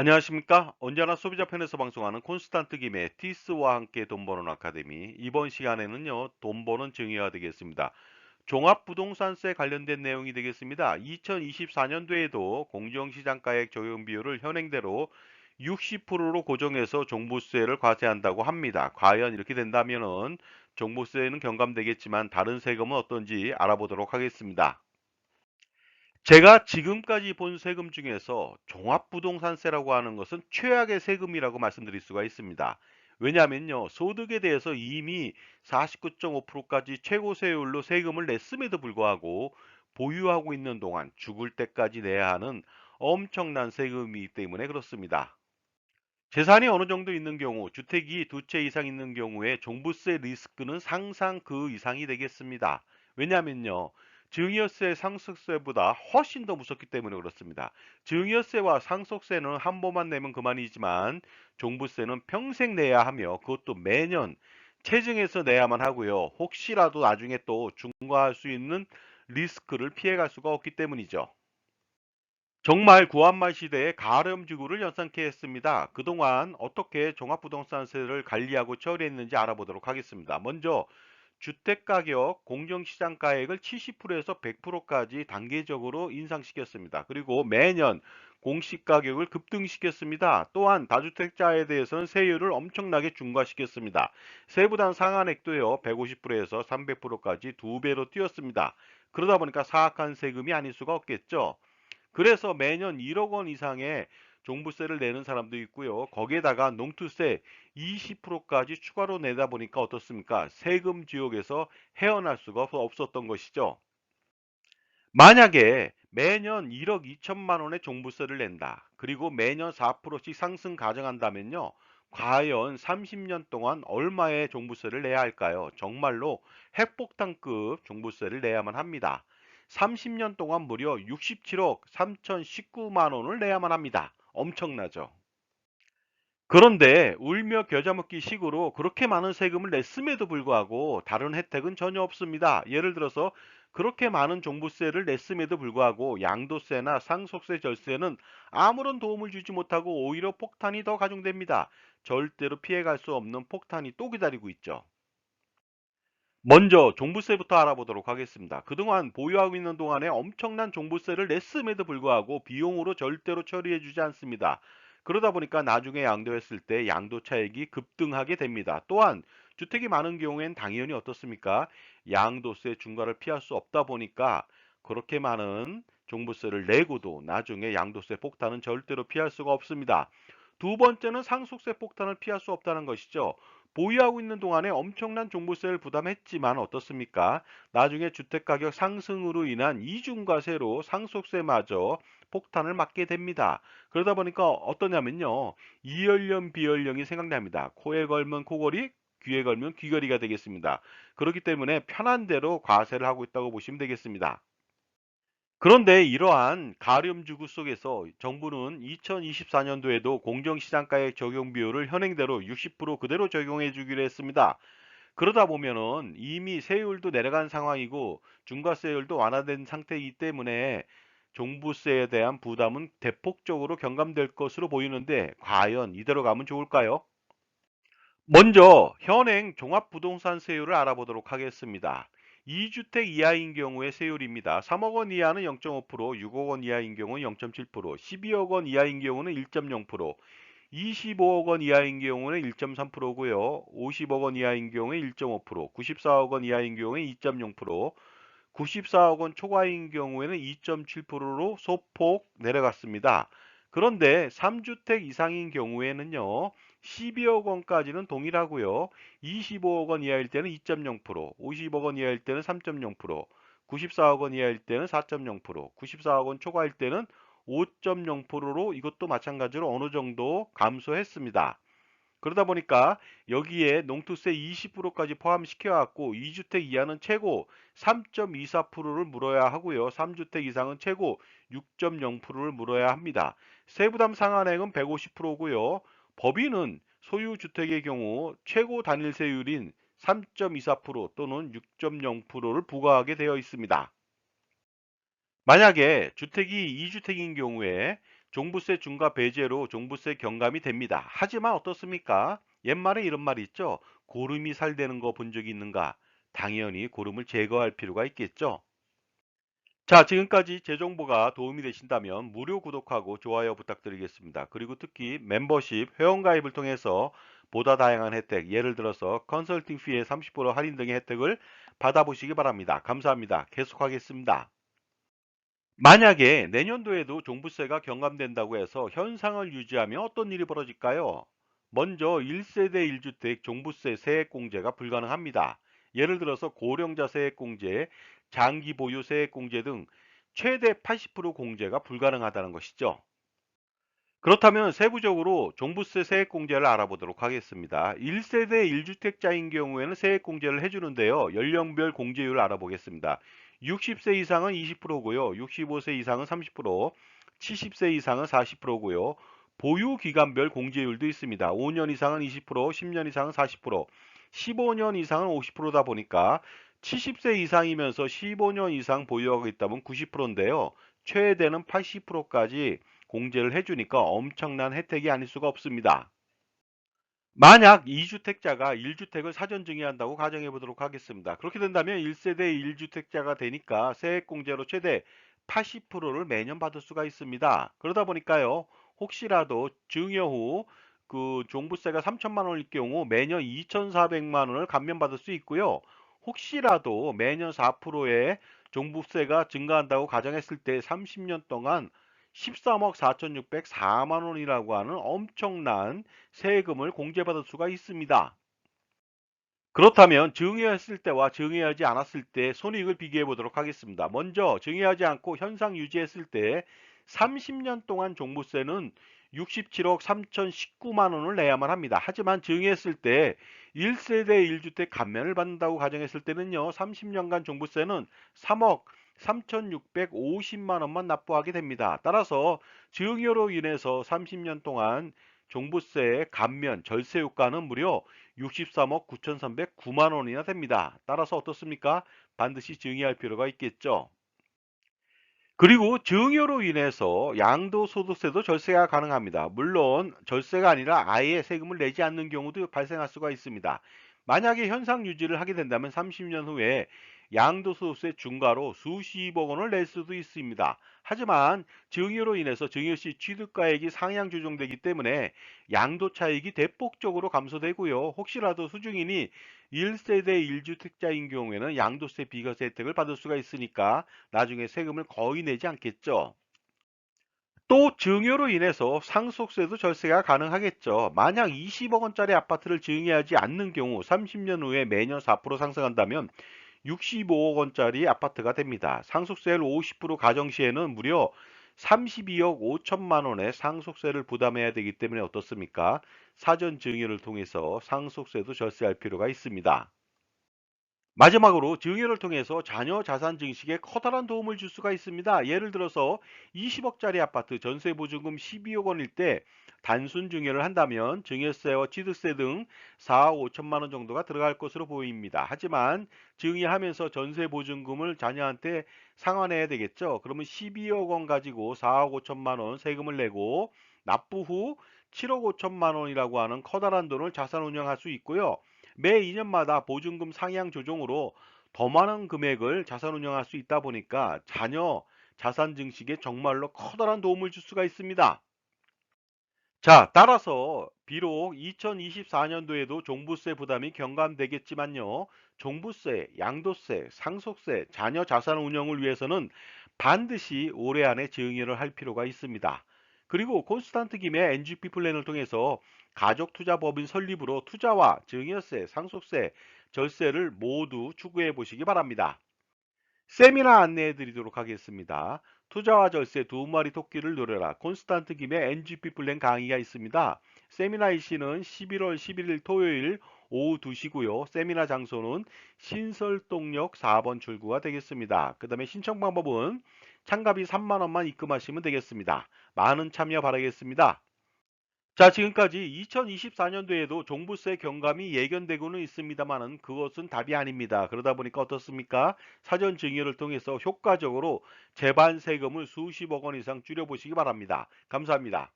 안녕하십니까? 언제나 소비자 편에서 방송하는 콘스탄트 김의 티스와 함께 돈 버는 아카데미. 이번 시간에는요, 돈 버는 정의가 되겠습니다. 종합부동산세 관련된 내용이 되겠습니다. 2024년도에도 공정시장가액 적용 비율을 현행대로 60%로 고정해서 종부세를 과세한다고 합니다. 과연 이렇게 된다면은 종부세는 경감되겠지만 다른 세금은 어떤지 알아보도록 하겠습니다. 제가 지금까지 본 세금 중에서 종합부동산세라고 하는 것은 최악의 세금이라고 말씀드릴 수가 있습니다. 왜냐하면요, 소득에 대해서 이미 49.5%까지 최고 세율로 세금을 냈음에도 불구하고 보유하고 있는 동안 죽을 때까지 내야 하는 엄청난 세금이기 때문에 그렇습니다. 재산이 어느 정도 있는 경우, 주택이 두 채 이상 있는 경우에 종부세 리스크는 상상 그 이상이 되겠습니다. 왜냐하면요, 증여세, 상속세보다 훨씬 더 무섭기 때문에 그렇습니다. 증여세와 상속세는 한 번만 내면 그만이지만 종부세는 평생 내야 하며 그것도 매년 체증해서 내야만 하고요. 혹시라도 나중에 또 중과할 수 있는 리스크를 피해갈 수가 없기 때문이죠. 정말 구한말 시대의 가렴지구를 연상케 했습니다. 그동안 어떻게 종합부동산세를 관리하고 처리했는지 알아보도록 하겠습니다. 먼저 주택가격 공정시장가액을 70%에서 100%까지 단계적으로 인상시켰습니다. 그리고 매년 공시가격을 급등시켰습니다. 또한 다주택자에 대해서는 세율을 엄청나게 중과시켰습니다. 세부단 상한액도요 150%에서 300%까지 두 배로 뛰었습니다. 그러다 보니까 사악한 세금이 아닐 수가 없겠죠. 그래서 매년 1억 원 이상의 종부세를 내는 사람도 있고요. 거기에다가 농투세 20%까지 추가로 내다 보니까 어떻습니까? 세금 지옥에서 헤어날 수가 없었던 것이죠. 만약에 매년 1억 2천만 원의 종부세를 낸다. 그리고 매년 4%씩 상승 가정한다면요. 과연 30년 동안 얼마의 종부세를 내야 할까요? 정말로 핵폭탄급 종부세를 내야만 합니다. 30년 동안 무려 67억 3,019만 원을 내야만 합니다. 엄청나죠. 그런데 울며 겨자 먹기 식으로 그렇게 많은 세금을 냈음에도 불구하고 다른 혜택은 전혀 없습니다. 예를 들어서 그렇게 많은 종부세를 냈음에도 불구하고 양도세나 상속세 절세는 아무런 도움을 주지 못하고 오히려 폭탄이 더 가중됩니다. 절대로 피해갈 수 없는 폭탄이 또 기다리고 있죠. 먼저 종부세부터 알아보도록 하겠습니다. 그동안 보유하고 있는 동안에 엄청난 종부세를 냈음에도 불구하고 비용으로 절대로 처리해 주지 않습니다. 그러다 보니까 나중에 양도했을 때 양도 차익이 급등하게 됩니다. 또한 주택이 많은 경우엔 당연히 어떻습니까? 양도세 중과를 피할 수 없다 보니까 그렇게 많은 종부세를 내고도 나중에 양도세 폭탄은 절대로 피할 수가 없습니다. 두 번째는 상속세 폭탄을 피할 수 없다는 것이죠. 보유하고 있는 동안에 엄청난 종부세를 부담했지만 어떻습니까? 나중에 주택가격 상승으로 인한 이중과세로 상속세마저 폭탄을 맞게 됩니다. 그러다 보니까 어떠냐면요. 이연령 비연령이 생각납니다. 코에 걸면 코걸이, 귀에 걸면 귀걸이가 되겠습니다. 그렇기 때문에 편한 대로 과세를 하고 있다고 보시면 되겠습니다. 그런데 이러한 가렴주구 속에서 정부는 2024년도에도 공정시장가액 적용 비율을 현행대로 60% 그대로 적용해 주기로 했습니다. 그러다 보면은 이미 세율도 내려간 상황이고 중과세율도 완화된 상태이기 때문에 종부세에 대한 부담은 대폭적으로 경감될 것으로 보이는데 과연 이대로 가면 좋을까요? 먼저 현행 종합부동산세율을 알아보도록 하겠습니다. 2주택 이하인 경우의 세율입니다. 3억 원 이하는 0.5%, 6억 원 이하인 경우는 0.7%, 12억 원 이하인 경우는 1.0%, 25억 원 이하인 경우는 1.3%고요. 50억 원 이하인 경우에 1.5%, 94억 원 이하인 경우에 2.0%, 94억 원 초과인 경우에는 2.7%로 소폭 내려갔습니다. 그런데 3주택 이상인 경우에는요. 12억 원까지는 동일하고요. 25억 원 이하일 때는 2.0%, 50억 원 이하일 때는 3.0%, 94억 원 이하일 때는 4.0%, 94억 원 초과일 때는 5.0%로 이것도 마찬가지로 어느 정도 감소했습니다. 그러다 보니까 여기에 농투세 20%까지 포함시켜 갖고 2주택 이하는 최고 3.24%를 물어야 하고요. 3주택 이상은 최고 6.0%를 물어야 합니다. 세부담 상한액은 150%고요. 법인은 소유 주택의 경우 최고 단일세율인 3.24% 또는 6.0%를 부과하게 되어 있습니다. 만약에 주택이 2주택인 경우에 종부세 중과 배제로 종부세 경감이 됩니다. 하지만 어떻습니까? 옛말에 이런 말이 있죠. 고름이 살되는 거 본 적이 있는가? 당연히 고름을 제거할 필요가 있겠죠. 자, 지금까지 제 정보가 도움이 되신다면 무료 구독하고 좋아요 부탁드리겠습니다. 그리고 특히 멤버십, 회원가입을 통해서 보다 다양한 혜택, 예를 들어서 컨설팅 피의 30% 할인 등의 혜택을 받아보시기 바랍니다. 감사합니다. 계속하겠습니다. 만약에 내년도에도 종부세가 경감된다고 해서 현상을 유지하면 어떤 일이 벌어질까요? 먼저 1세대 1주택 종부세 세액공제가 불가능합니다. 예를 들어서 고령자 세액공제, 장기 보유 세액공제 등 최대 80% 공제가 불가능하다는 것이죠. 그렇다면 세부적으로 종부세 세액공제를 알아보도록 하겠습니다. 1세대 1주택자인 경우에는 세액공제를 해주는데요. 연령별 공제율을 알아보겠습니다. 60세 이상은 20%고요. 65세 이상은 30%, 70세 이상은 40%고요. 보유 기간별 공제율도 있습니다. 5년 이상은 20%, 10년 이상은 40%, 15년 이상은 50%다 보니까 70세 이상이면서 15년 이상 보유하고 있다면 90%인데요. 최대는 80%까지 공제를 해주니까 엄청난 혜택이 아닐 수가 없습니다. 만약 2주택자가 1주택을 사전 증여한다고 가정해 보도록 하겠습니다. 그렇게 된다면 1세대 1주택자가 되니까 세액공제로 최대 80%를 매년 받을 수가 있습니다. 그러다 보니까요. 혹시라도 증여 후 그 종부세가 3천만 원일 경우 매년 2,400만 원을 감면받을 수 있고요. 혹시라도 매년 4%의 종부세가 증가한다고 가정했을 때 30년 동안 13억 4,604만 원이라고 하는 엄청난 세금을 공제받을 수가 있습니다. 그렇다면 증여했을 때와 증여하지 않았을 때 손익을 비교해 보도록 하겠습니다. 먼저 증여하지 않고 현상 유지했을 때 30년 동안 종부세는 67억 3,019만 원을 내야만 합니다. 하지만 증여했을 때 1세대 1주택 감면을 받는다고 가정했을 때는요. 30년간 종부세는 3억 3,650만 원만 납부하게 됩니다. 따라서 증여로 인해서 30년 동안 종부세 감면 절세 효과는 무려 63억 9,309만 원이나 됩니다. 따라서 어떻습니까? 반드시 증여할 필요가 있겠죠. 그리고 증여로 인해서 양도소득세도 절세가 가능합니다. 물론 절세가 아니라 아예 세금을 내지 않는 경우도 발생할 수가 있습니다. 만약에 현상 유지를 하게 된다면 30년 후에 양도소득세 중과로 수십억 원을 낼 수도 있습니다. 하지만 증여로 인해서 증여시 취득가액이 상향 조정되기 때문에 양도 차익이 대폭적으로 감소되고요. 혹시라도 수중인이 1세대 1주택자인 경우에는 양도세 비과세 혜택을 받을 수가 있으니까 나중에 세금을 거의 내지 않겠죠. 또 증여로 인해서 상속세도 절세가 가능하겠죠. 만약 20억 원짜리 아파트를 증여하지 않는 경우 30년 후에 매년 4% 상승한다면 65억 원짜리 아파트가 됩니다. 상속세를 50% 가정 시에는 무려 32억 5천만 원의 상속세를 부담해야 되기 때문에 어떻습니까? 사전 증여를 통해서 상속세도 절세할 필요가 있습니다. 마지막으로 증여를 통해서 자녀 자산 증식에 커다란 도움을 줄 수가 있습니다. 예를 들어서 20억짜리 아파트 전세 보증금 12억 원일 때 단순 증여를 한다면 증여세와 취득세 등 4억 5천만 원 정도가 들어갈 것으로 보입니다. 하지만 증여하면서 전세 보증금을 자녀한테 상환해야 되겠죠. 그러면 12억 원 가지고 4억 5천만 원 세금을 내고 납부 후 7억 5천만 원이라고 하는 커다란 돈을 자산 운영할 수 있고요. 매 2년마다 보증금 상향 조정으로 더 많은 금액을 자산 운영할 수 있다 보니까 자녀 자산 증식에 정말로 커다란 도움을 줄 수가 있습니다. 자, 따라서 비록 2024년도에도 종부세 부담이 경감되겠지만요. 종부세, 양도세, 상속세, 자녀 자산 운영을 위해서는 반드시 올해 안에 증여를 할 필요가 있습니다. 그리고 콘스탄트 김의 NGP 플랜을 통해서 가족투자법인 설립으로 투자와 증여세, 상속세, 절세를 모두 추구해 보시기 바랍니다. 세미나 안내해 드리도록 하겠습니다. 투자와 절세 두 마리 토끼를 노려라. 콘스탄트 김의 NGP 플랜 강의가 있습니다. 세미나 일시는 11월 11일 토요일 오후 2시고요. 세미나 장소는 신설동역 4번 출구가 되겠습니다. 그 다음에 신청 방법은 참가비 3만원만 입금하시면 되겠습니다. 많은 참여 바라겠습니다. 자, 지금까지 2024년도에도 종부세 경감이 예견되고는 있습니다만은 그것은 답이 아닙니다. 그러다 보니까 어떻습니까? 사전 증여를 통해서 효과적으로 재반 세금을 수십억 원 이상 줄여보시기 바랍니다. 감사합니다.